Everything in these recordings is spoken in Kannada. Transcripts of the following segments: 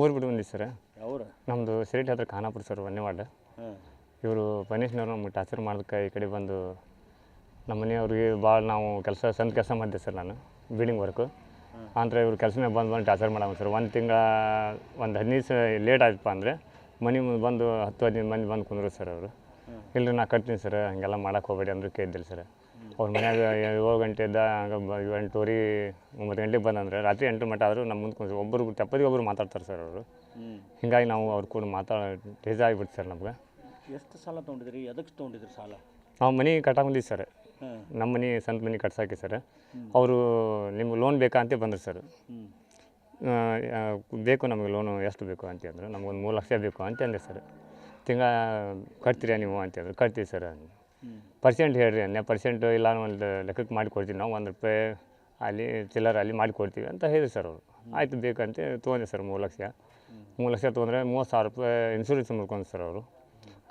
ಊರು ಬಿಟ್ಟು ಬಂದಿದ್ದು ಸರ್. ಅವರು ನಮ್ಮದು ಸಿರಿಟ್ ಹತ್ರ ಖಾನಾಪುರ ಸರ್ ಒಂದೇ ವಾರ್ಡ್ ಇವರು ಪನೀಶ್ನವ್ರು ನಮ್ಗೆ ಟಾರ್ಚರ್ ಮಾಡೋದಕ್ಕೆ ಈ ಕಡೆ ಬಂದು ನಮ್ಮ ಮನೆಯವ್ರಿಗೆ ಭಾಳ ನಾವು ಕೆಲಸ ಸ್ವಂತ ಕೆಲಸ ಮಾಡಿದೆ ಸರ್ ನಾನು ಬಿಲ್ಡಿಂಗ್ ವರ್ಕು. ಅಂದರೆ ಇವ್ರು ಕೆಲಸನೇ ಮೇಲೆ ಬಂದು ಬಂದು ಟಾರ್ಚರ್ ಮಾಡೋಣ ಸರ್. ಒಂದು ತಿಂಗಳ ಒಂದು ಹದಿನೈದು ಲೇಟ್ ಆಯ್ತಪ್ಪ ಅಂದರೆ ಮನೆ ಮುಂದೆ ಬಂದು ಹತ್ತು ಹದಿನೈದು ಮಂದಿ ಬಂದು ಕುಂದ್ರು ಸರ್ ಅವರು. ಇಲ್ಲರಿ ನಾ ಕಟ್ತೀನಿ ಸರ್ ಹಂಗೆಲ್ಲ ಮಾಡಕ್ಕೆ ಹೋಗ್ಬೇಡಿ ಅಂದ್ರೆ ಕೇಳಿದ್ದಿಲ್ಲ ಸರ್. ಅವ್ರ ಮನ್ಯಾಗ ಏಳು ಗಂಟೆಯಿಂದ ಹಂಗೆ ಎಂಟೂವರೆ ಒಂಬತ್ತು ಗಂಟೆಗೆ ಬಂದಂದ್ರೆ ರಾತ್ರಿ ಎಂಟು ಮಟ್ಟ ಆದರೂ ನಮ್ಮ ಮುಂದೆ ಕುಂದ್ರೆ ಒಬ್ಬರು ತಪ್ಪದಿಗೆ ಒಬ್ಬರು ಮಾತಾಡ್ತಾರೆ ಸರ್ ಅವರು. ಹಿಂಗಾಗಿ ನಾವು ಅವ್ರು ಕೂಡ ಮಾತಾಡ ಟೇಜ್ ಆಗಿಬಿಡ್ತು ಸರ್ ನಮ್ಗೆ. ಎಷ್ಟು ಸಾಲ ತೊಗೊಂಡಿದ್ರಿ? ಎದಕ್ಕೆ ತೊಗೊಂಡಿದ್ರಿ ಸಾಲ? ನಾವು ಮನೆ ಕಟ್ಟಾಕ್ ಬಂದಿದ್ದು ಸರ್. ನಮ್ಮ ಮನೆ ಸ್ವಂತ ಮನೆ ಕಟ್ಸಾಕಿ ಸರ್. ಅವರು ನಿಮ್ಗೆ ಲೋನ್ ಬೇಕಾ ಅಂತ ಬಂದರು ಸರ್. ಬೇಕು ನಮಗೆ ಲೋನು ಎಷ್ಟು ಬೇಕು ಅಂತಂದ್ರೆ ಅಂದರು. ನಮಗೊಂದು ಮೂರು ಲಕ್ಷ ಬೇಕು ಅಂತ ಅಂದೆ ಸರ್. ತಿಂಗಳ ಕಟ್ತೀರಾ ನೀವು ಅಂತೇಳಿ ಕಟ್ತೀವಿ ಸರ್ ಪರ್ಸೆಂಟ್ ಹೇಳ್ರಿ ಅನ್ಯ ಪರ್ಸೆಂಟ್ ಇಲ್ಲ ಒಂದು ಲೆಕ್ಕಕ್ಕೆ ಮಾಡಿ ಕೊಡ್ತೀವಿ ನಾವು. ಒಂದು ರೂಪಾಯಿ ಅಲ್ಲಿ ಚಿಲ್ಲರ್ ಅಲ್ಲಿ ಮಾಡಿಕೊಡ್ತೀವಿ ಅಂತ ಹೇಳಿದ್ರು ಸರ್ ಅವರು. ಆಯಿತು ಬೇಕಂತ ತೊಗೊಂಡೆ ಸರ್ ಮೂರು ಲಕ್ಷ. ಮೂರು ಲಕ್ಷ ತೊಗೊಂಡ್ರೆ ಮೂವತ್ತು ಸಾವಿರ ರೂಪಾಯಿ ಇನ್ಶೂರೆನ್ಸ್ ಮುಡ್ಕೊಂಡು ಸರ್ ಅವರು.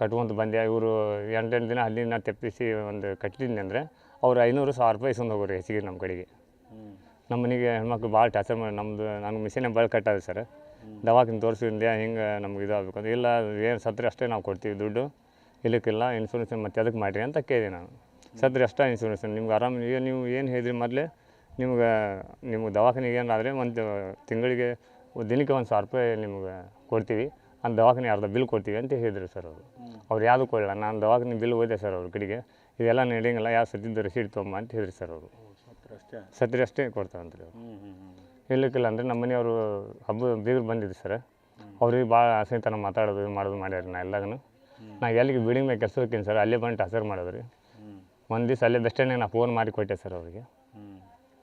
ಕಟ್ಕೊಂತ ಬಂದೆ. ಇವರು ಎಂಟೆಂಟು ದಿನ ಅಲ್ಲಿ ನಾನು ತೆಪ್ಪಿಸಿ ಒಂದು ಕಟ್ಟಿದ್ದೀನಿ ಅಂದರೆ ಅವ್ರು ಐನೂರು ಸಾವಿರ ರೂಪಾಯಿ ಇಸ್ಕೊಂಡು ಹೋಗೋರು ಹೆಚ್ಚಿಗೆ ನಮ್ಮ ಕಡೆಗೆ. ನಮ್ಮ ಮನೆಗೆ ಹೆಣ್ಮಕ್ಳು ಭಾಳ ಟಾರ್ಚರ್ ಮಾಡಿ ನಮ್ಮದು ನನಗೆ ಮಿಷಿನೇ ಭಾಳ ಕಟ್ಟಾದ ಸರ್. ದವಾಖಾನೆ ತೋರಿಸಿದ್ದೆ ಹಿಂಗೆ ನಮ್ಗೆ ಇದಾಗಬೇಕು ಅಂತ. ಇಲ್ಲ ಏನು ಸತ್ರೆ ಅಷ್ಟೇ ನಾವು ಕೊಡ್ತೀವಿ ದುಡ್ಡು. ಇಲ್ಲಕ್ಕಿಲ್ಲ ಇನ್ಸೂರೆನ್ಸ್ ಮತ್ತೆ ಅದಕ್ಕೆ ಮಾಡಿರಿ ಅಂತ ಕೇಳಿದೆ ನಾನು. ಸತ್ರೆ ಅಷ್ಟೇ ಇನ್ಸೂರೆನ್ಸ್ ನಿಮ್ಗೆ ಆರಾಮ ಈಗ ನೀವು ಏನು ಹೇಳಿದ್ರಿ ಮೊದಲೇ? ನಿಮ್ಗೆ ನಿಮ್ಗೆ ದವಾಖಾನೆಗೆ ಏನಾದರೆ ಒಂದು ತಿಂಗಳಿಗೆ ದಿನಕ್ಕೆ ಒಂದು ಸಾವಿರ ರೂಪಾಯಿ ನಿಮ್ಗೆ ಕೊಡ್ತೀವಿ. ಅಂತ ದವಾಖಾನೆ ಅರ್ಧ ಬಿಲ್ ಕೊಡ್ತೀವಿ ಅಂತ ಹೇಳಿದ್ರು ಸರ್ ಅವರು. ಅವ್ರು ಯಾವುದು ಕೊಡಲ್ಲ ನಾನು ದವಾಖಾನೆ ಬಿಲ್ ಓದಿದೆ ಸರ್ ಅವ್ರ ಕಡೆಗೆ. ಇದೆಲ್ಲ ನಡೆಯಂಗಿಲ್ಲ. ಯಾವ ಸತ್ತಿದ್ದು ರಸೀಟ್ ತೊಗೊಂಬ ಅಂತ ಹೇಳಿದ್ರು ಸರ್ ಅವರು. ಸತ್ರೆ ಅಷ್ಟೇ? ಕೊಡ್ತಾವಂತ್ರಿ ಅವರು. ಇಲ್ಲಕ್ಕಿಲ್ಲ ಅಂದರೆ ನಮ್ಮ ಮನೆಯವರು ಹಬ್ಬ ಬೀಗರು ಬಂದಿದ್ದು ಸರ್. ಅವ್ರಿಗೆ ಭಾಳ ಆಸೆತನ ಮಾತಾಡೋದು ಮಾಡೋದು ಮಾಡ್ಯಾರ ನಾ ಎಲ್ಲಾನು ನಾ ಎಲ್ಲಿಗೆ ಬಿಲ್ಡಿಂಗ್ ಮೇಲೆ ಕೆಲಸ ಹೋಗ್ತೀನಿ ಸರ್ ಅಲ್ಲೇ ಬಂದು ಟಾರ್ಚರ್ ಮಾಡೋದು ರೀ ಒಂದು ದಿವಸ ಅಲ್ಲೇ ಬೆಸ್ಟ್ ನಾ ಫೋನ್ ಮಾಡಿ ಕೊಟ್ಟೆ ಸರ್ ಅವ್ರಿಗೆ.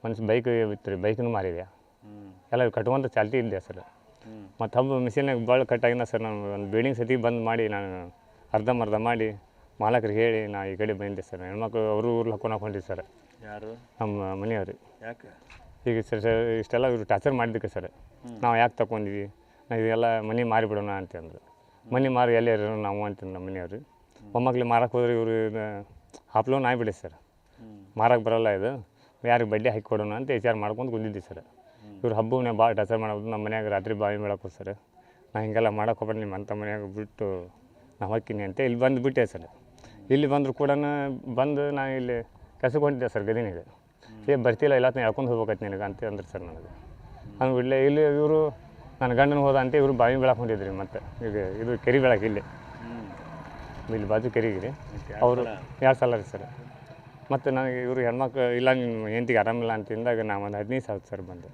ಒಂದು ಬೈಕ್ ಇತ್ತು ರೀ ಬೈಕ್ನು ಮಾರಿದೆ ಎಲ್ಲ ಕಟ್ಕೊಂತ ಚಾಲ್ತಿ ಇದ್ದೆ ಸರ್. ಮತ್ತು ಹಬ್ಬ ಮಿಷಿನಾಗ ಭಾಳ ಕಟ್ಟಾಗಿನ ಸರ್ ನಾನು ಒಂದು ಬಿಲ್ಡಿಂಗ್ ಸತಿ ಬಂದು ಮಾಡಿ ನಾನು ಅರ್ಧಂಬರ್ಧ ಮಾಡಿ ಮಾಲಕರಿಗೆ ಹೇಳಿ ನಾ ಈ ಕಡೆ ಬಂದಿದ್ದೆ ಸರ್. ಹೆಣ್ಮಕ್ಳು ಅವರು ಊರ್ಲಿ ಹಾಕೊಂಡು ಹಾಕೊಂಡಿದ್ದೆ ಸರ್. ಯಾರು? ನಮ್ಮ ಮನೆಯವ್ರಿ. ಯಾಕೆ? ಈಗ ಸರ್ ಸರ್, ಇಷ್ಟೆಲ್ಲ ಇವರು ಟಾರ್ಚರ್ ಮಾಡಿದ್ದಕ್ಕೆ ಸರ್. ನಾವು ಯಾಕೆ ತಗೊಂಡ್ವಿ ನಾವು ಇದೆಲ್ಲ ಮನೆ ಮಾರಿಬಿಡೋಣ ಅಂತಂದ್ರು. ಮನೆ ಮಾರಿ ಎಲ್ಲಿ ನಾವು ಅಂತಂದು ನಮ್ಮ ಮನೆಯವರು. ಮೊಮ್ಮಕ್ಳು ಮಾರಕ್ಕೆ ಹೋದ್ರೆ ಇವರು ಹಾಪ್ಲೋನ್ ಆಗಿಬಿಡಿ ಸರ್. ಮಾರಕ್ಕೆ ಬರಲ್ಲ ಇದು. ಯಾರಿಗೆ ಬಡ್ಡಿ ಹಾಕಿ ಕೊಡೋಣ ಅಂತ ವಿಚಾರ ಮಾಡ್ಕೊಂಡು ಕುಂದಿದ್ದೆ ಸರ್. ಇವ್ರು ಹಬ್ಬವನ್ನೇ ಭಾಳ ಟಾರ್ಚರ್ ಮಾಡೋದು ನಮ್ಮ ಮನ್ಯಾಗ ರಾತ್ರಿ ಬಾವಿ ಮೇಳಕ್ಕೆ ಸರ್. ನಾ ಹಿಂಗೆಲ್ಲ ಮಾಡೋಕೆ ಹೋಗ್ಬೇಡಿ, ನಿಮ್ಮ ಅಂತ ಮನೆಯಾಗ ಬಿಟ್ಟು ನಾವು ಹಾಕಿನಿ ಅಂತ ಇಲ್ಲಿ ಬಂದು ಬಿಟ್ಟೆ ಸರ್. ಇಲ್ಲಿ ಬಂದರೂ ಕೂಡ ಬಂದು ನಾನು ಇಲ್ಲಿ ಕೆಲ್ಸಕ್ಕೆ ಸರ್ ಗದಿನಿಗೆ. ಏ ಬರ್ತಿಲ್ಲ ಇಲ್ಲ ಎಳ್ಕೊಂಡು ಹೇಳ್ಕೊಂಡು ಹೋಗ್ಬೇಕಾಯ್ತು ನಿನಗೆ ಅಂತ ಅಂದ್ರೆ ಸರ್ ನನಗೆ. ನಾನು ಇಲ್ಲೇ ಇಲ್ಲಿ ಇವರು ನನ್ನ ಗಂಡನ ಹೋದ ಅಂತ ಇವರು ಬಾವಿ ಬೆಳಕ್ಕೆ ಹೊಂದಿದ್ರಿ ಮತ್ತೆ. ಈಗ ಇದು ಕೆರೆ ಬೆಳಕ್ಕೆ ಇಲ್ಲಿ. ಇಲ್ಲಿ ಬಾಜು ಕೆರೆಗೆ ರೀ ಅವರು ಎರಡು ಸಲ ರೀ ಸರ್? ಮತ್ತು ನನಗೆ ಇವರು ಹೆಣ್ಮಕ್ಳು ಇಲ್ಲ ನಿಮ್ಮ ಹೆಂಡತಿಗೆ ಆರಾಮಿಲ್ಲ ಅಂತಿಂದಾಗ ನಾವು ನಾ ಒಂದು ಹದಿನೈದು ಸಾವಿರ ಸರ್ ಬಂದೆ.